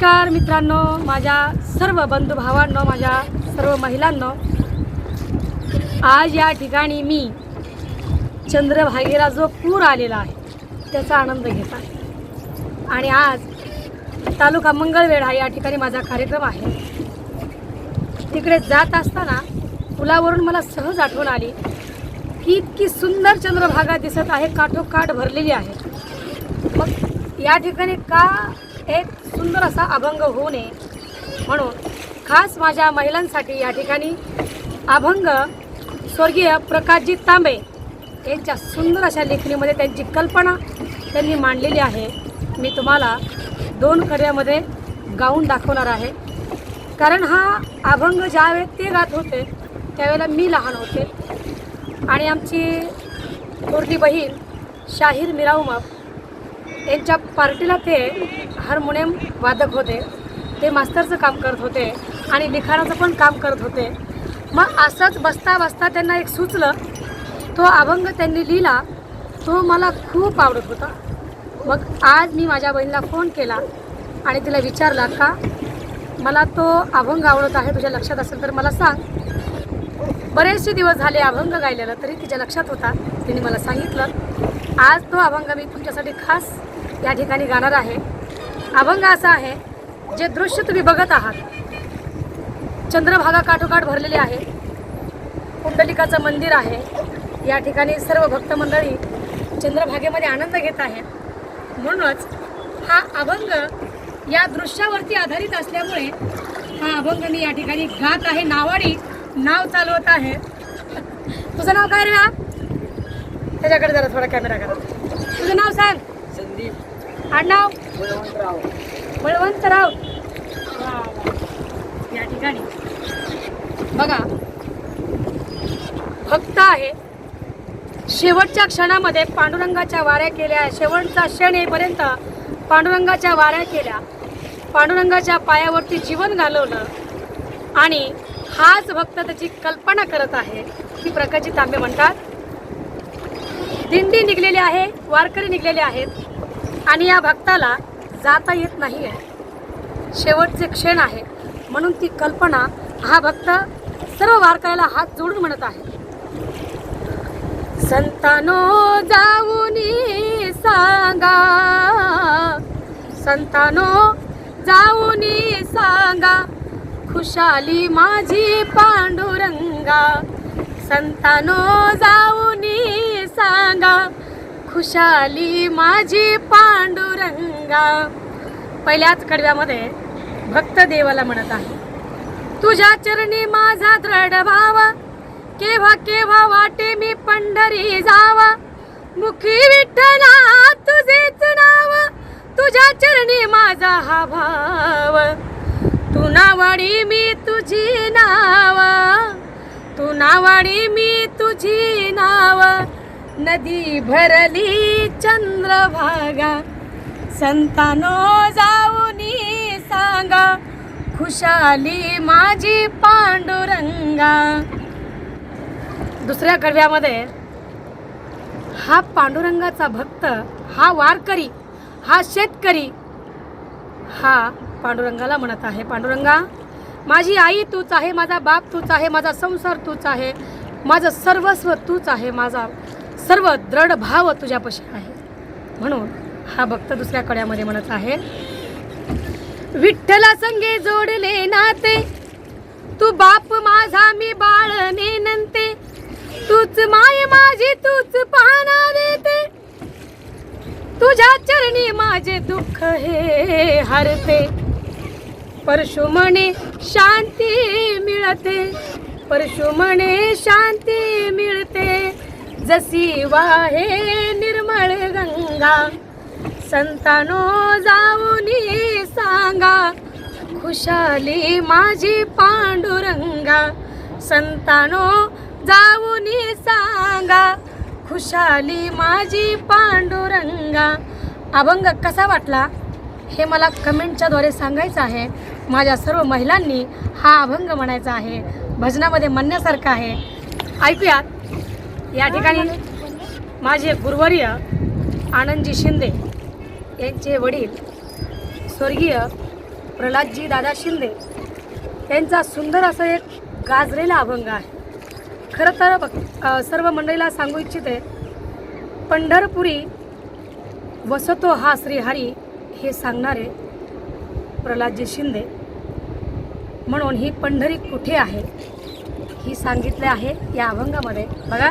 नमस्कार मित्रांनो माझ्या सर्व बंधू भावांनो माझ्या सर्व महिलांनो. आज या ठिकाणी मी चंद्रभागेला जो पूर आलेला आहे त्याचा आनंद घेत आहे. आणि आज तालुका मंगळवेढा या ठिकाणी माझा कार्यक्रम आहे. तिकडे जात असताना पुलावरून मला सहज आठवण आली की इतकी सुंदर चंद्रभागा दिसत आहे काठोकाठ भरलेली आहे. मग या ठिकाणी का एक सुंदर असा अभंग होऊ नये. म्हणून खास माझ्या महिलांसाठी या ठिकाणी अभंग स्वर्गीय प्रकाशजी तांबे यांच्या सुंदर अशा लेखणीमध्ये त्यांची कल्पना त्यांनी मांडलेली आहे. मी तुम्हाला दोन कड्यामध्ये गाऊन दाखवणार आहे. कारण हा अभंग ज्यावेळेस ते गात होते त्यावेळेला मी लहान होते. आणि आमची थोरली बहीण शाहीर मिराऊमप यांच्या पार्टीला ते हार्मोनियम वादक होते. ते मास्तरचं काम करत होते आणि लिखाणाचं पण काम करत होते. मग असंच बसता बसता त्यांना एक सुचलं. तो अभंग त्यांनी लिहिला. तो मला खूप आवडत होता. मग आज मी माझ्या बहिणीला फोन केला आणि तिला विचारला का? मला तो अभंग आवडत आहे तुझ्या लक्षात असेल तर मला सांग. बरेचसे दिवस झाले अभंग गायलेला तरी तिच्या लक्षात होता. तिने मला सांगितलं आज तो अभंग मी तुमच्यासाठी खास या ठिकाणी गाणार आहे. अभंग असा आहे जे दृश्य तुम्ही बघत आहात. चंद्रभागा काठोकाठ भरलेले आहे. कुंडलिकाचं मंदिर आहे. या ठिकाणी सर्व भक्त मंडळी चंद्रभागेमध्ये आनंद घेत आहेत. म्हणूनच हा अभंग या दृश्यावरती आधारित असल्यामुळे हा अभंग मी या ठिकाणी गात आहे. नावाडी नाव चालवत आहे. तुझं नाव काय रे त्याच्याकडे जरा थोडा कॅमेरा करा. तुझं नाव सांग. आडनाव बळवंतराव. या ठिकाणी. बघा. भक्त आहे. शेवटच्या क्षणामध्ये पांडुरंगाच्या वाऱ्या केल्या. शेवटचा क्षण येईपर्यंत पांडुरंगाच्या वाऱ्या केल्या. पांडुरंगाच्या पायावरती जीवन घालवलं. आणि हाच भक्त त्याची कल्पना करत आहे ही प्रकारची तांबे म्हणतात दिंडी निघलेली आहे वारकरी निघलेले आहेत. आणि या भक्ताला जाता येत नाही आहे शेवटचे क्षण आहे म्हणून ती कल्पना हा भक्त सर्व वारकऱ्याला हात जोडून म्हणत आहे. संतानो जाऊनी सांगा. संतानो जाऊनी सांगा. खुशाली माझी पांडुरंगा. संतानो जाऊनी सांगा. खुशाली माझी पांडुरंगा. पहिल्याच कडव्यामध्ये भक्त देवाला म्हणत आहे तुझ्या चरणी माझा दृढ भावा केव्हा केव्हा वाटे मी पंढरी जावा. मुखी विठ्ठला तुझेच नाव तुझ्या चरणी माझा हा भाव. तू नावाडी मी तुझी नाव तू नावाडी मी तुझी नाव. नदी भरली चंद्रभागा संतानो जाऊनी सांगा खुशाली माझी पांडुरंगा. दुसऱ्या कडव्यामध्ये हा पांडुरंगाचा भक्त हा वारकरी हा शेतकरी हा पांडुरंगाला म्हणत आहे. पांडुरंगा माझी आई तूच आहे माझा बाप तूच आहे माझा संसार तूच आहे माझं सर्वस्व तूच आहे माझा सर्व दृढ भाव तुझ्यापाशी आहे. म्हणून हा भक्त दुसऱ्या कड्यामध्ये म्हणत आहे विठ्ठला संगे जोडले नाते तू बाप माझा मी बाळ नेनंते तूच माय माझी तूच पाहणा देते. तुझ्या चरणी माझे दुःख हे हरते. परशुमणे शांती मिळते परशुमणे शांती मिळते. जसी वाहे निर्मळ गंगा संतानो जाऊनी सांगा खुशाली माझी पांडुरंगा संतानो जाऊनी सांगा खुशाली माझी पांडुरंगा. अभंग कसा वाटला? हे मला कमेंटच्याद्वारे सांगायचं आहे. माझ्या सर्व महिलांनी हा अभंग म्हणायचा आहे. भजनामध्ये म्हणण्यासारखं आहे. ऐकूयात. या ठिकाणी माझे गुरुवर्य आनंदजी शिंदे यांचे वडील स्वर्गीय प्रल्हादजी दादा शिंदे यांचा सुंदर असं एक गाजलेला अभंग आहे. खरं तर बघ- सर्व मंडळीला सांगू इच्छिते पंढरपुरी वसतो हा श्रीहरी हे सांगणारे प्रल्हादजी शिंदे. म्हणून ही पंढरी कुठे आहे? ही सांगितले आहे या अभंगामध्ये. बघा.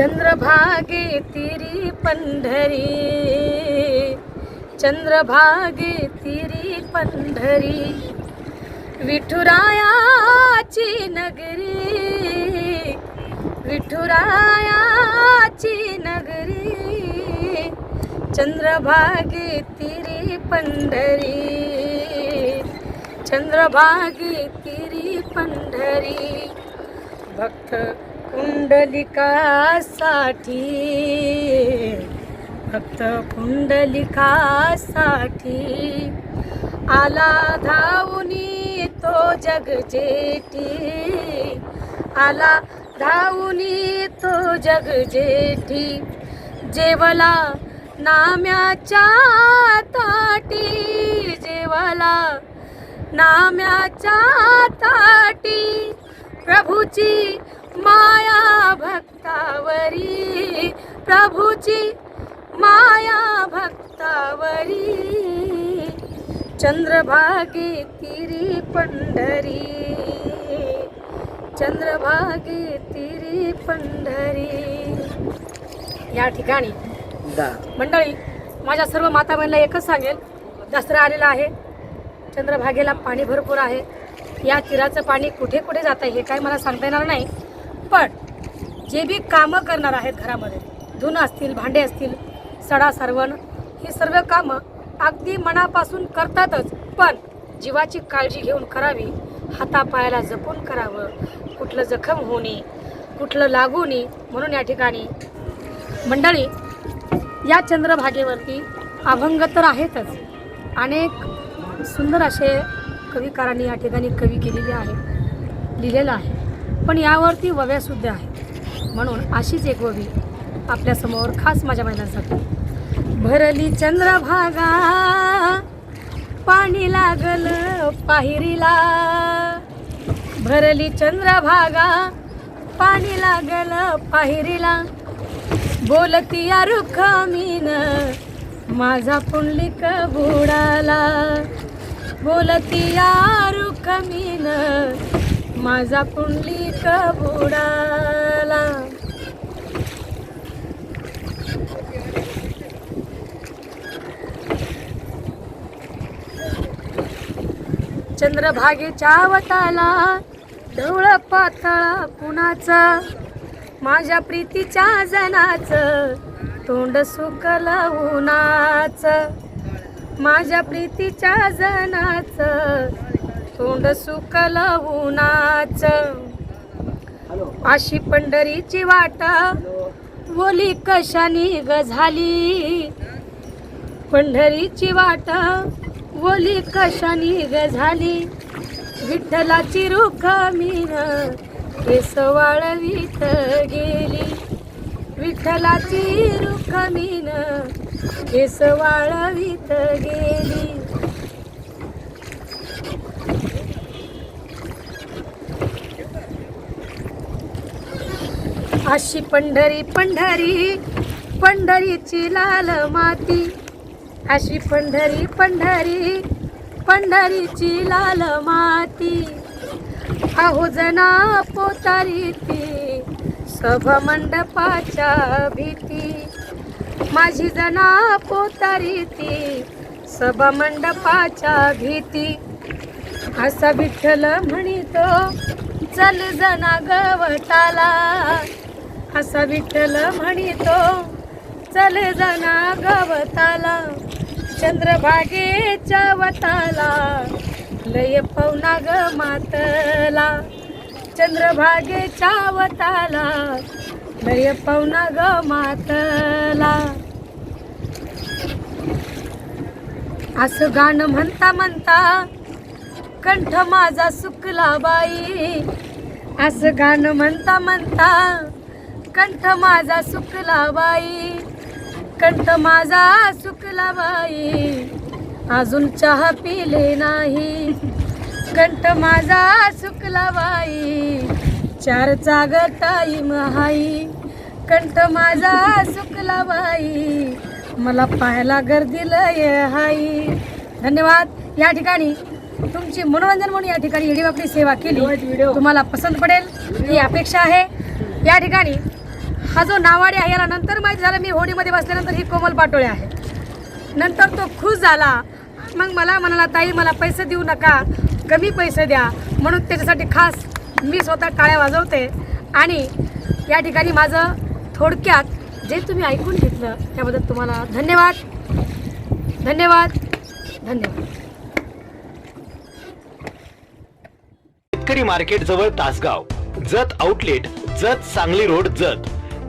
चंद्रभागे तिरी पंढरी चंद्रभागे तिरी पंढरी विठुरायाची नगरी विठुरायाची नगरी चंद्रभागे तिरी पंढरी चंद्रभागे तिरी पंढरी. भक्त कुंडलिकासाठी फक्त कुंडलिकासाठी आला धावुनी तो जग जेठी आला धावुनी तो जग जेठी जेवला नाम्याच्या ताटी जेवला नाम्याच्या ताटी. प्रभूची माया भक्तावरी प्रभूची माया भक्तावरी चंद्रभागे तिरी पंढरी चंद्रभागे तिरी पंढरी या ठिकाणी दा. मंडळी माझ्या सर्व माता बहिणीला एकच सांगेल दसरा आलेला आहे चंद्रभागेला पाणी भरपूर आहे या तीराचं पाणी कुठे कुठे जातं हे काही मला सांगता येणार नाही. पण जे बी कामं करणार आहेत घरामध्ये धुणं असतील भांडे असतील सडा सरवण ही सर्व कामं अगदी मनापासून करतातच. पण जीवाची काळजी घेऊन करावी हातापायाला जपून करावं कुठलं जखम होणे कुठलं लागू नये म्हणून या ठिकाणी. मंडळी या चंद्रभागेवरती अभंग तर आहेतच. अनेक सुंदर असे कविकारांनी या ठिकाणी कवी केलेले आहे लिहिलेलं आहे. पण यावरती वव्यासुद्धा आहे म्हणून अशीच एक ववी आपल्यासमोर खास माझ्या महिलांसाठी भरली चंद्रभागा पाणी लागल पाहिरीला भरली चंद्रभागा पाणी लागल पाहिरीला बोलती या रुखमीन माझा पुंडलिक बुडाला. बोलती या रुखमीन माझा पुंडलिक बुडाला. चंद्रभागेच्या वताला ढवळ पातळा कुणाचा माझ्या प्रीतीच्या जनाचं तोंड सुकलं उन्हाचं. माझ्या प्रीतीच्या जनाचं तोंड सुकला उन्हाचं अशी पंढरीची वाट. ओली बोली कशानी ग झाली? पंढरीची वाट. बोली कशानी ग झाली? विठ्ठलाची रुख मीन केस वाळवीत गेली. विठ्ठलाची रुख मीन केस वाळवीत गेली. अशी पंढरी पंढरी पंढरीची लाल माती. अशी पंढरी पंढरी पंढरीची लाल माती. अहो जना पोतारी ती सभामंडपाच्या भीती. माझी जना पोतारी ती सभामंडपाच्या भीती. असा विठ्ठल म्हणितो चल जना गवताला. असा विठ्ठल म्हणितो चल जना गवताला चंद्रभागेच्या वताला लय पवना ग मातला चंद्रभागेच्या वताला लय पवना ग मातला. असं गाणं म्हणता म्हणता कंठ माझा सुकला बाई. असं गाणं म्हणता म्हणता कंठ माझा सुकला बाई कंठ माझा सुकला बाई अजून चहा पिले नाही कंठ माझा सुकला बाई चारचा ग टाईम हाई कंठ माझा सुकला बाई मला पाहायला गर्दीला ये हाई. धन्यवाद. या ठिकाणी तुमची मनोरंजन म्हणून या ठिकाणी येडीवाकडी सेवा केली. तुम्हाला पसंत पडेल ही अपेक्षा आहे. या ठिकाणी हा जो नावाडी आहे याला नंतर माहिती झालं मी होडीमध्ये बसल्यानंतर ही कोमल पाटोळे आहे. नंतर तो खुश झाला. मग मला म्हणाला ताई मला पैसे देऊ नका. कमी पैसे द्या. म्हणून त्याच्यासाठी खास मी स्वतः टाळ्या वाजवते. आणि या ठिकाणी माझं थोडक्यात जे तुम्ही ऐकून घेतलं त्याबद्दल तुम्हाला धन्यवाद. धन्यवाद. धन्यवाद. शेतकरी मार्केट जवळ Tasgaon. Jat outlet Jat Sangli road Jat.